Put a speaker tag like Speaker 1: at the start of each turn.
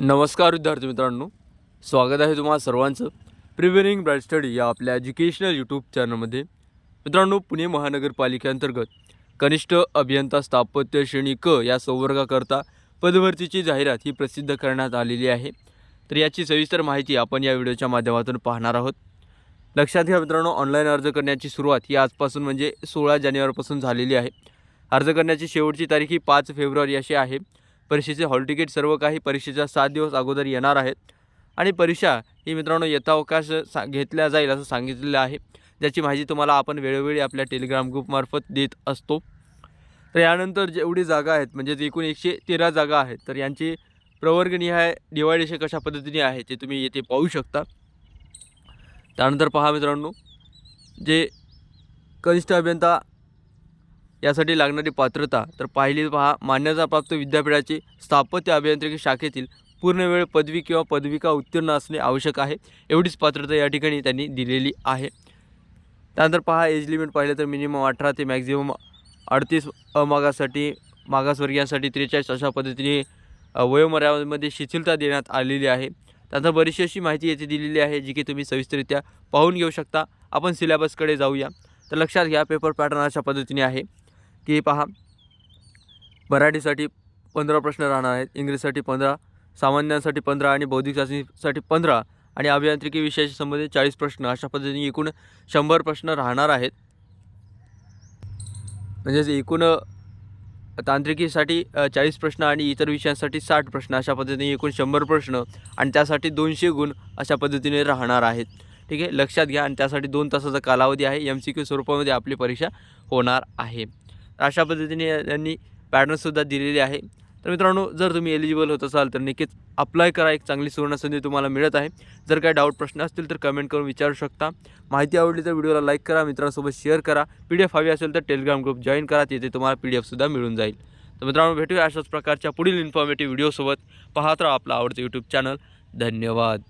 Speaker 1: नमस्कार विद्यार्थी मित्रांनो. स्वागत आहे तुम्हाला सर्वांचं. प्रिव्हिनिंग ब्राईट स्टडी या आपल्या एज्युकेशनल यूट्यूब चॅनलमध्ये मित्रांनो पुणे महानगरपालिकेअंतर्गत कनिष्ठ अभियंता स्थापत्य श्रेणी क या संवर्गाकरता पदभरतीची जाहिरात ही प्रसिद्ध करण्यात आलेली आहे. तर याची सविस्तर माहिती आपण या व्हिडिओच्या माध्यमातून पाहणार आहोत. लक्षात घ्या मित्रांनो ऑनलाईन अर्ज करण्याची सुरुवात ही आजपासून म्हणजे सोळा जानेवारीपासून झालेली आहे. अर्ज करण्याची शेवटची तारीख ही पाच फेब्रुवारी अशी आहे. परीक्षेचे हॉल तिकीट सर्व काही परीक्षेच्या सात दिवस अगोदर येणार आहेत. आणि परीक्षा ही मित्रांनो यथावकाश सा घेतल्या जाईल असं सांगितलेलं आहे. ज्याची माहिती तुम्हाला आपण वेळोवेळी आपल्या टेलिग्राम ग्रुपमार्फत देत असतो. तर यानंतर जेवढी जागा आहेत म्हणजे एकूण एकशे तेरा जागा आहेत तर यांची प्रवर्गनिहाय डिवायडेशन कशा पद्धतीने आहे ते तुम्ही येथे पाहू शकता. त्यानंतर पहा मित्रांनो जे कनिष्ठ अभियंता यासाठी लागणारी पात्रता तर पाहिली पहा मान्यताप्राप्त विद्यापीठाची स्थापत्य अभियांत्रिकी शाखेतील पूर्णवेळ पदवी किंवा पदविका उत्तीर्ण असणे आवश्यक आहे. एवढीच पात्रता या ठिकाणी त्यांनी दिलेली आहे. त्यानंतर पहा एज लिमिट पाहिलं तर मिनिमम अठरा ते मॅक्झिमम अडतीस अमागासाठी मागासवर्गीयांसाठी त्रेचाळीस अशा पद्धतीने वयोमर्यादेमध्ये शिथिलता देण्यात आलेली आहे. त्यानंतर बरीचशी अशी माहिती येथे दिलेली आहे जी की तुम्ही सविस्तररित्या पाहून घेऊ शकता. आपण सिलेबसकडे जाऊया. तर लक्षात घ्या पेपर पॅटर्न अशा पद्धतीने आहे. की पहा मराठीसाठी पंधरा प्रश्न राहणार आहेत इंग्रजीसाठी पंधरा सामान्यांसाठी पंधरा आणि बौद्धिक चाचणीसाठी पंधरा आणि अभियांत्रिकी विषयाशी संबंधित चाळीस प्रश्न. अशा पद्धतीने एकूण शंभर प्रश्न राहणार आहेत. म्हणजेच एकूण तांत्रिकीसाठी चाळीस प्रश्न आणि इतर विषयांसाठी साठ प्रश्न. अशा पद्धतीने एकूण शंभर प्रश्न आणि त्यासाठी दोनशे गुण अशा पद्धतीने राहणार आहेत. ठीक आहे? लक्षात घ्या आणि त्यासाठी दोन तासाचा कालावधी आहे. एम सी क्यू स्वरूपामध्ये आपली परीक्षा होणार आहे. अशा पद्धतीने यांनी पॅटर्नसुद्धा दिलेली आहे. तर मित्रांनो जर तुम्ही एलिजिबल होत असाल तर नक्कीच अप्लाय करा. एक चांगली सुवर्णसंधी तुम्हाला मिळत आहे. जर काही डाऊट प्रश्न असतील तर कमेंट करून विचारू शकता. माहिती आवडली तर व्हिडिओला लाईक करा. मित्रांसोबत शेअर करा. पी डी एफ हवी असेल तर टेलिग्राम ग्रुप जॉईन करा. तिथे तुम्हाला पी डी एफसुद्धा मिळून जाईल. तर मित्रांनो भेटूया अशाच प्रकारच्या पुढील इन्फॉर्मेटिव्ह व्हिडिओसोबत पाहत राहा आपला आवडतं यूट्यूब चॅनल धन्यवाद.